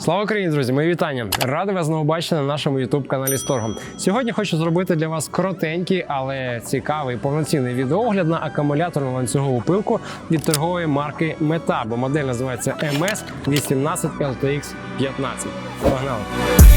Слава Україні, друзі! Мої вітання! Радий вас знову бачити на нашому youtube каналі Сторгом. Сьогодні хочу зробити для вас коротенький, але цікавий повноцінний відеоогляд на акумуляторну ланцюгову пилку від торгової марки Meta, бо модель називається MS 18 LTX 15. Погнали!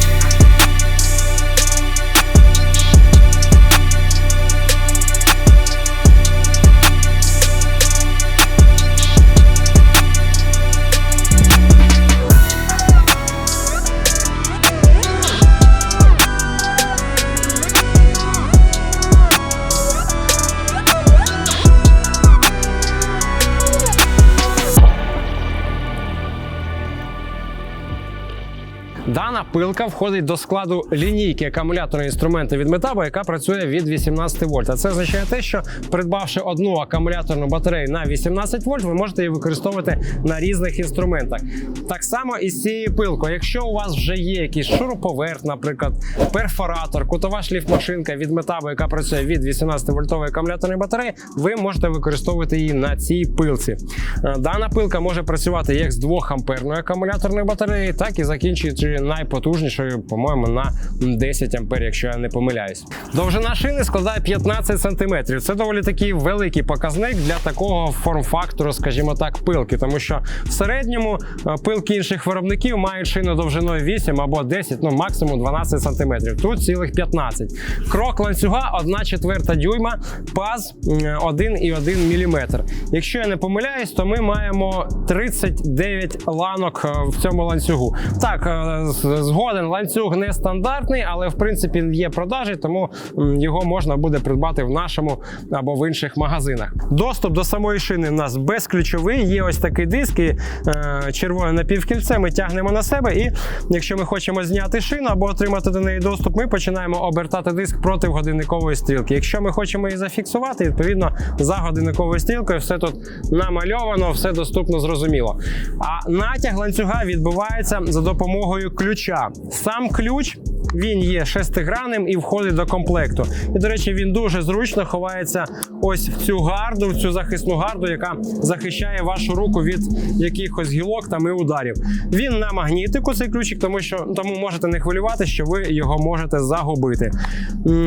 Пилка входить до складу лінійки акумуляторного інструменту від Metabo, яка працює від 18 вольт. А це означає те, що придбавши одну акумуляторну батарею на 18 вольт, ви можете її використовувати на різних інструментах. Так само і з цією пилкою. Якщо у вас вже є якийсь шуруповерт, наприклад, перфоратор, кутова шліфмашинка від Metabo, яка працює від 18 вольтової акумуляторної батареї, ви можете використовувати її на цій пилці. Е, Дана пилка може працювати як з 2 амперною акумуляторною батареєю, так і закінчуючи найпотужнішою, по-моєму, на 10 ампер, якщо я не помиляюсь. Довжина шини складає 15 см. Це доволі такий великий показник для такого форм-фактору, скажімо так, пилки, тому що в середньому е, пилки інших виробників мають шину довжиною 8 або 10, ну максимум 12 см. Тут цілих 15. Крок ланцюга 1 четверта дюйма, паз 1,1 мм. Якщо я не помиляюсь, то ми маємо 39 ланок е, в цьому ланцюгу. Так, е, з- згоден ланцюг не стандартний, але в принципі є продажі, тому його можна буде придбати в нашому або в інших магазинах. Доступ до самої шини у нас безключовий. Є ось такий диск, і е, червоне напівкільце ми тягнемо на себе. І якщо ми хочемо зняти шину або отримати до неї доступ, ми починаємо обертати диск проти годинникової стрілки. Якщо ми хочемо її зафіксувати, відповідно за годинниковою стрілкою все тут намальовано, все доступно зрозуміло. А натяг ланцюга відбувається за допомогою ключа. Сам ключ. Він є шестигранним і входить до комплекту. І, до речі, він дуже зручно ховається ось в цю гарду, в цю захисну гарду, яка захищає вашу руку від якихось гілок там і ударів. Він на магнітику цей ключик, тому що тому можете не хвилювати, що ви його можете загубити.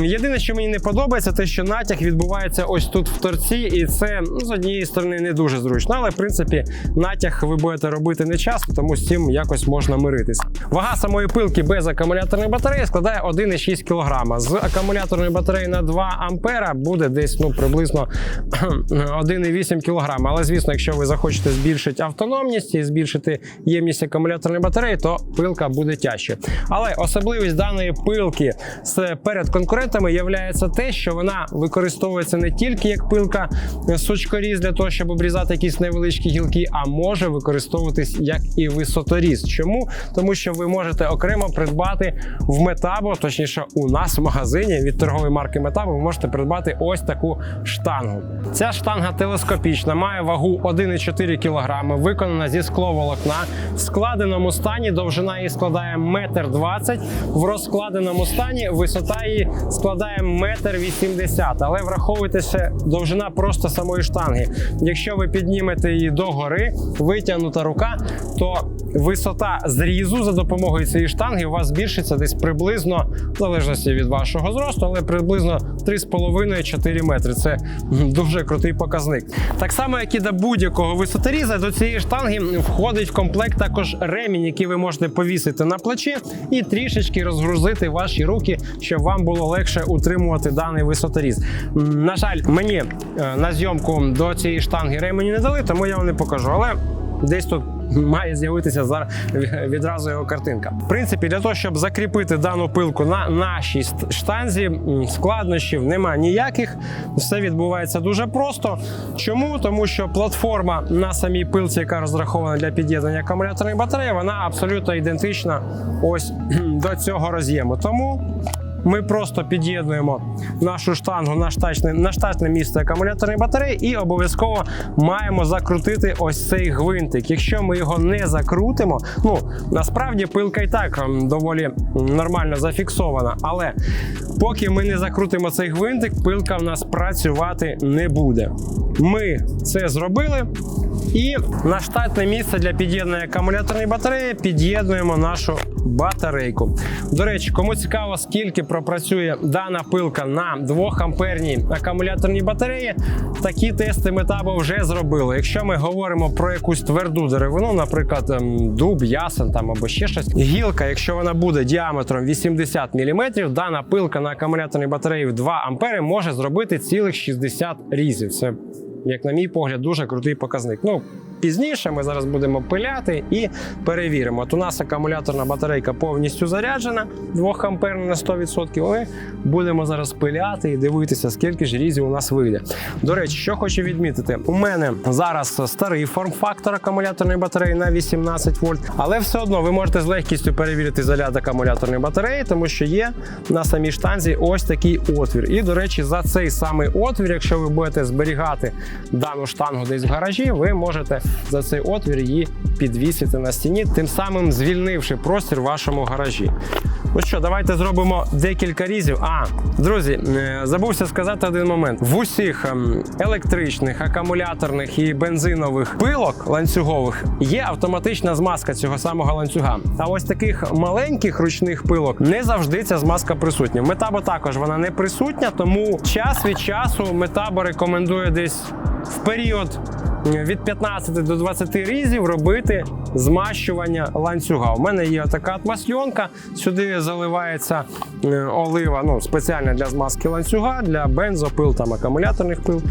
Єдине, що мені не подобається, те, що натяг відбувається ось тут в торці, і це ну, з однієї сторони не дуже зручно. Але в принципі натяг ви будете робити не часто, тому з цим якось можна миритись. Вага самої пилки без акумуляторної батареї складає 1,6 кг. З акумуляторної батареї на 2 ампера буде десь ну приблизно 1,8 кг. Але звісно, якщо ви захочете збільшити автономність і збільшити ємність акумуляторної батареї, то пилка буде тяжче. Але особливість даної пилки перед конкурентами є те, що вона використовується не тільки як пилка е, сучкоріз для того, щоб обрізати якісь невеличкі гілки, а може використовуватись як і висоторіз. Чому? Тому що ви можете окремо придбати в Метабо, точніше, у нас в магазині від торгової марки Метабо, ви можете придбати ось таку штангу. Ця штанга телескопічна, має вагу 1,4 кг, виконана зі скловолокна. В складеному стані довжина її складає 1,20 м. В розкладеному стані висота її складає 1,80 м. Але враховуйте ще довжина просто самої штанги. Якщо ви піднімете її догори, витягнута рука, то висота зрізу за допомогою цієї штанги у вас збільшиться десь приблизно, в залежності від вашого зросту, але приблизно 3,5-4 метри. Це дуже крутий показник. Так само, як і до будь-якого висоторіза, до цієї штанги входить в комплект також ремінь, який ви можете повісити на плечі і трішечки розгрузити ваші руки, щоб вам було легше утримувати даний висоторіз. На жаль, мені е, на зйомку до цієї штанги ремені не дали, тому я вам не покажу. Але десь тут має з'явитися зараз відразу його картинка. В принципі, для того, щоб закріпити дану пилку на нашій штанзі, складнощів немає ніяких. Все відбувається дуже просто. Чому? Тому що платформа на самій пилці, яка розрахована для під'єднання акумуляторної батареї, вона абсолютно ідентична ось до цього роз'єму. Тому ми просто під'єднуємо нашу штангу на штатне, на штатне місце акумуляторної батареї і обов'язково маємо закрутити ось цей гвинтик. Якщо ми його не закрутимо, ну насправді пилка і так ем, доволі нормально зафіксована, але поки ми не закрутимо цей гвинтик, пилка в нас працювати не буде. Ми це зробили. І на штатне місце для під'єднання акумуляторної батареї під'єднуємо нашу батарейку. До речі, кому цікаво, скільки пропрацює дана пилка на 2 амперній акумуляторній батареї, такі тести Метабо вже зробили. Якщо ми говоримо про якусь тверду деревину, наприклад, ем, дуб, ясен там або ще щось, гілка, якщо вона буде діаметром 80 мм, дана пилка на акумуляторній батареї в 2 ампери може зробити цілих 60 різів. Це як на мій погляд, дуже крутий показник. Ну, пізніше ми зараз будемо пиляти і перевіримо. От у нас акумуляторна батарейка повністю заряджена, 2 ампер на 100%. Ми будемо зараз пиляти і дивитися, скільки ж різів у нас вийде. До речі, що хочу відмітити, у мене зараз старий форм-фактор акумуляторної батареї на 18 вольт, але все одно ви можете з легкістю перевірити заряд акумуляторної батареї, тому що є на самій штанзі ось такий отвір. І, до речі, за цей самий отвір, якщо ви будете зберігати дану штангу десь в гаражі, ви можете за цей отвір її підвісити на стіні, тим самим звільнивши простір в вашому гаражі. Ну що, давайте зробимо декілька різів. А, друзі, е, забувся сказати один момент: в усіх ем, електричних, акумуляторних і бензинових пилок ланцюгових є автоматична змазка цього самого ланцюга. А ось таких маленьких ручних пилок не завжди ця змазка присутня. Метабо також вона не присутня, тому час від часу Метабо рекомендує десь в період від 15 до 20 різів робити змащування ланцюга. У мене є така атмосьйонка, сюди заливається е, олива, ну спеціальна для змазки ланцюга, для бензопил, там акумуляторних пил.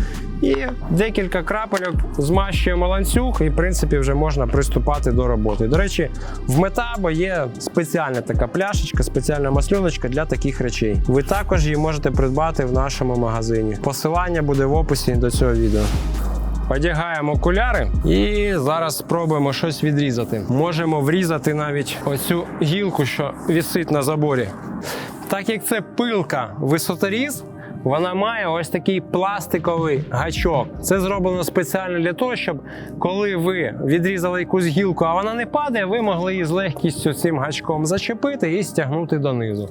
І декілька крапельок змащуємо ланцюг, і в принципі вже можна приступати до роботи. До речі, в Метабо є спеціальна така пляшечка, спеціальна масльоночка для таких речей. Ви також її можете придбати в нашому магазині. Посилання буде в описі до цього відео. Одягаємо окуляри і зараз спробуємо щось відрізати. Можемо врізати навіть оцю гілку, що висить на заборі. Так як це пилка висоторіз, вона має ось такий пластиковий гачок. Це зроблено спеціально для того, щоб коли ви відрізали якусь гілку, а вона не падає, ви могли її з легкістю цим гачком зачепити і стягнути донизу.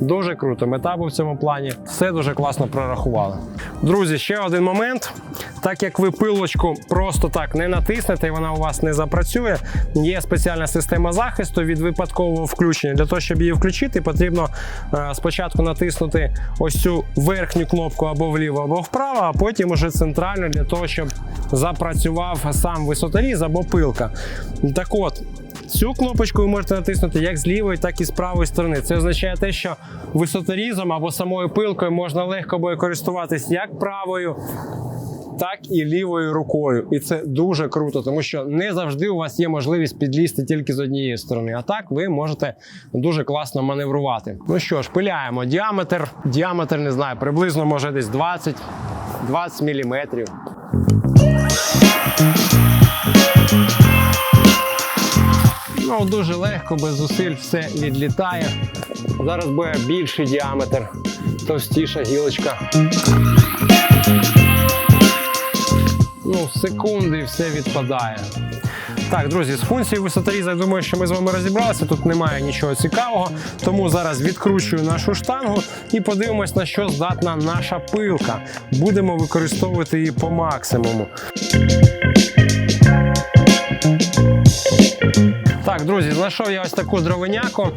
Дуже круто. Метабу в цьому плані все дуже класно прорахували. Друзі, ще один момент. Так як ви пилочку просто так не натиснете, і вона у вас не запрацює. Є спеціальна система захисту від випадкового включення. Для того, щоб її включити, потрібно е, спочатку натиснути ось цю верхню кнопку або вліво, або вправо, а потім уже центрально для того, щоб запрацював сам висоторіз або пилка. Так от. Цю кнопочку ви можете натиснути як з лівої, так і з правої сторони. Це означає те, що висоторізом або самою пилкою можна легко буде користуватись як правою, так і лівою рукою. І це дуже круто, тому що не завжди у вас є можливість підлізти тільки з однієї сторони. А так ви можете дуже класно маневрувати. Ну що ж, пиляємо діаметр. Діаметр не знаю, приблизно може десь 20 20 міліметрів. Ну, дуже легко, без зусиль все відлітає. Зараз буде більший діаметр, товстіша гілочка. Ну, секунди і все відпадає. Так, друзі, з функцією висоторіза, я думаю, що ми з вами розібралися. Тут немає нічого цікавого. Тому зараз відкручую нашу штангу і подивимось, на що здатна наша пилка. Будемо використовувати її по максимуму. Так, друзі, знайшов я ось таку дровиняку.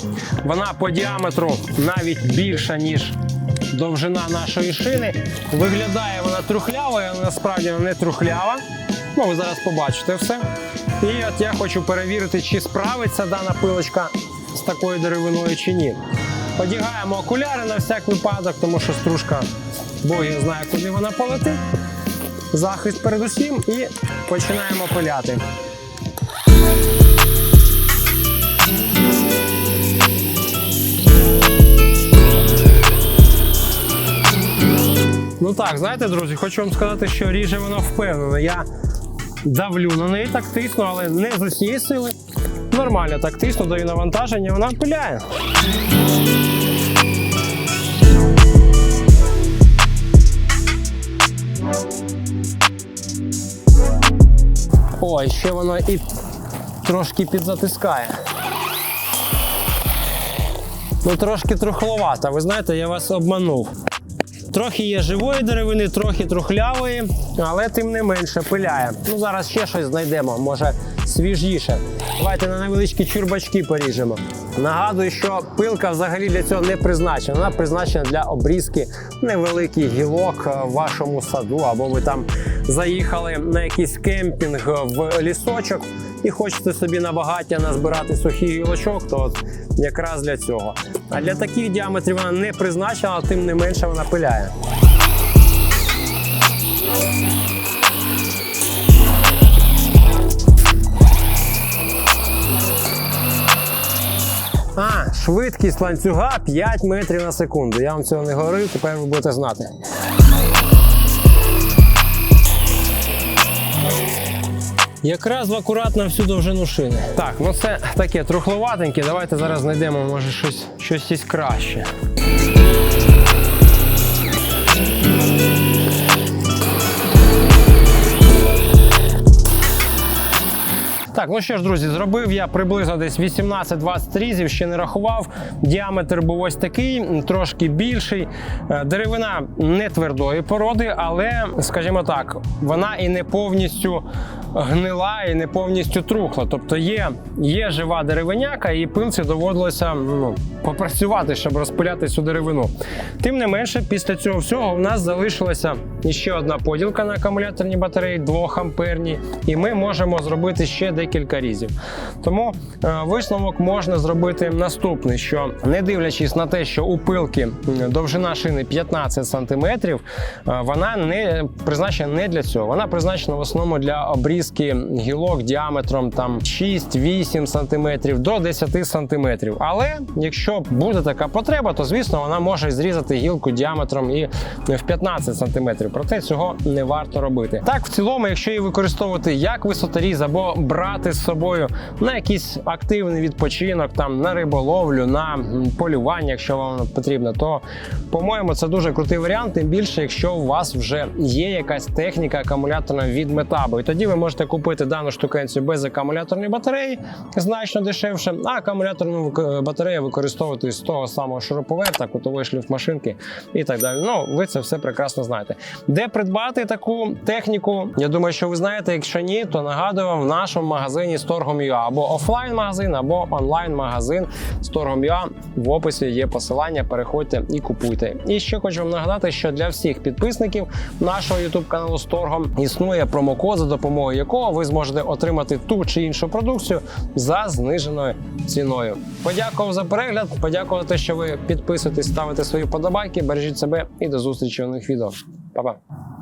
Вона по діаметру навіть більша, ніж довжина нашої шини. Виглядає вона трухлявою, але насправді вона не трухлява. Ну, ви зараз побачите все. І от я хочу перевірити, чи справиться дана пилочка з такою деревиною чи ні. Одягаємо окуляри на всяк випадок, тому що стружка Бог його знає, куди вона полетить. Захист передусім і починаємо пиляти. Ну так, знаєте, друзі, хочу вам сказати, що ріже воно впевнено. Я давлю на неї так тисну, але не з усієї сили. Нормально так тисну, даю навантаження, вона пиляє. Ой, ще воно і трошки підзатискає. Ну, трошки трухловато. Ви знаєте, я вас обманув. Трохи є живої деревини, трохи трухлявої, але тим не менше пиляє. Ну зараз ще щось знайдемо, може свіжіше. Давайте на невеличкі чурбачки поріжемо. Нагадую, що пилка взагалі для цього не призначена. Вона призначена для обрізки невеликих гілок е, в вашому саду, або ви там заїхали на якийсь кемпінг в лісочок і хочете собі на багаття назбирати сухих гілочок, то от якраз для цього. А для таких діаметрів вона не призначена, тим не менше вона пиляє. А, швидкість ланцюга 5 метрів на секунду. Я вам цього не говорив, тепер ви будете знати. Якраз в акуратно всю довжину шини. Так, ну це таке трухловатеньке. Давайте зараз знайдемо, може, щось, щось краще. Так, ну що ж, друзі, зробив я приблизно десь 18-20 різів, ще не рахував. Діаметр був ось такий, трошки більший. Е, Деревина не твердої породи, але, скажімо так, вона і не повністю гнила, і не повністю трухла. Тобто є, є жива деревиняка, і пилці доводилося ну, попрацювати, щоб розпиляти цю деревину. Тим не менше, після цього всього в нас залишилася ще одна поділка на акумуляторній батареї 2 амперні, і ми можемо зробити ще декілька різів. Тому е, висновок можна зробити наступний: що не дивлячись на те, що у пилки довжина шини 15 см, вона не призначена не для цього. Вона призначена в основному для обрізки гілок діаметром там 6-8 см до 10 см. Але якщо буде така потреба, то звісно вона може зрізати гілку діаметром і в 15 см. Проте цього не варто робити. Так, в цілому, якщо її використовувати як висоторіз або брати з собою на якийсь активний відпочинок, там на риболовлю, на полювання, якщо вам потрібно, то по-моєму це дуже крутий варіант. Тим більше, якщо у вас вже є якась техніка акумуляторна від метабу. І тоді ви можете купити дану штукенцію без акумуляторної батареї, значно дешевше, а акумуляторну батарею використовувати з того самого шуруповерта, кутової шліфмашинки і так далі. Ну, ви це все прекрасно знаєте. Де придбати таку техніку? Я думаю, що ви знаєте. Якщо ні, то нагадую вам в нашому магазині Storgom.ua або офлайн-магазин, або онлайн-магазин Storgom.ua. В описі є посилання. Переходьте і купуйте. І ще хочу вам нагадати, що для всіх підписників нашого YouTube каналу Storgom існує промокод, за допомогою якого ви зможете отримати ту чи іншу продукцію за зниженою ціною. Подякував за перегляд. Те, що ви підписуєтесь, ставите свої подобайки. Бережіть себе і до зустрічі у нових відео. Па-па.